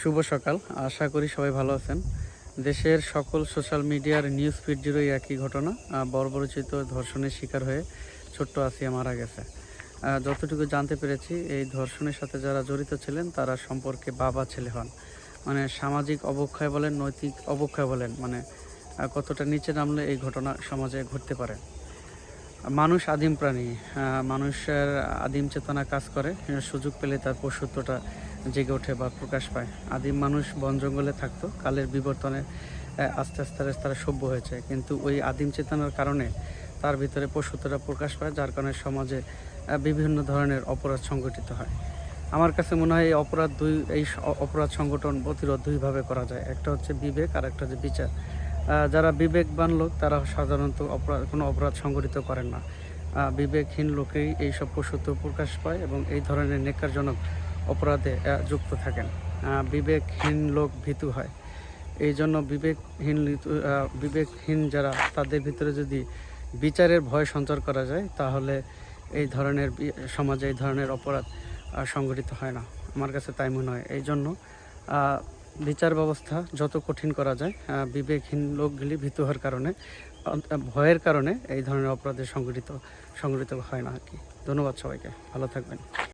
শুভ সকাল। আশা করি সবাই ভালো আছেন। দেশের সকল সোশ্যাল মিডিয়ার নিউজ ফিড জিরোই একই ঘটনা। বর্বরচিত ধর্ষণের শিকার হয়ে ছোট্ট আসিয়া মারা গেছে। যতটুকু জানতে পেরেছি, এই ধর্ষণের সাথে যারা জড়িত ছিলেন, তারা সম্পর্কে বাবা ছেলে হন। মানে সামাজিক অবক্ষয় বলেন, নৈতিক অবক্ষয় বলেন মানে কতটা নিচে নামলে এই ঘটনা সমাজে ঘটতে পারে। মানুষ আদিম প্রাণী মানুষের আদিম চেতনা কাজ করে সুযোগ পেলে তার পশুত্বটা জেগে ওঠে বা প্রকাশ পায়। আদিম মানুষ বন জঙ্গলে থাকতো, কালের বিবর্তনে আস্তে আস্তে আস্তে তারা সভ্য হয়েছে। কিন্তু ওই আদিম চেতনার কারণে তার ভিতরে পশুত্বটা প্রকাশ পায়, যার কারণে সমাজে বিভিন্ন ধরনের অপরাধ সংগঠিত হয়। আমার কাছে মনে হয় এই অপরাধ দুই, এই অপরাধ সংগঠন প্রতিরোধ দুইভাবে করা যায়। একটা হচ্ছে বিবেক আর একটা হচ্ছে বিচার। যারা বিবেকবান লোক, তারা সাধারণত অপরাধ, কোনো অপরাধ সংগঠিত করেন না। বিবেকহীন লোকেই এইসব পশুত্ব প্রকাশ পায় এবং এই ধরনের নেকারজনক অপরাধে যুক্ত থাকেন। বিবেকহীন লোক ভীতু হয়। এই জন্য বিবেকহীন বিবেকহীন যারা, তাদের ভিতরে যদি বিচারের ভয় সঞ্চার করা যায়, তাহলে এই ধরনের সমাজে এই ধরনের অপরাধ সংগঠিত হয় না। আমার কাছে তাই মনে হয়। এই জন্য বিচার ব্যবস্থা যত কঠিন করা যায় বিবেকহীন লোকগুলি ভীত হওয়ার কারণে ভয়ের কারণে এই ধরনের অপরাধে সংগঠিত সংগঠিত হয় না আর কি। ধন্যবাদ সবাইকে। ভালো থাকবেন।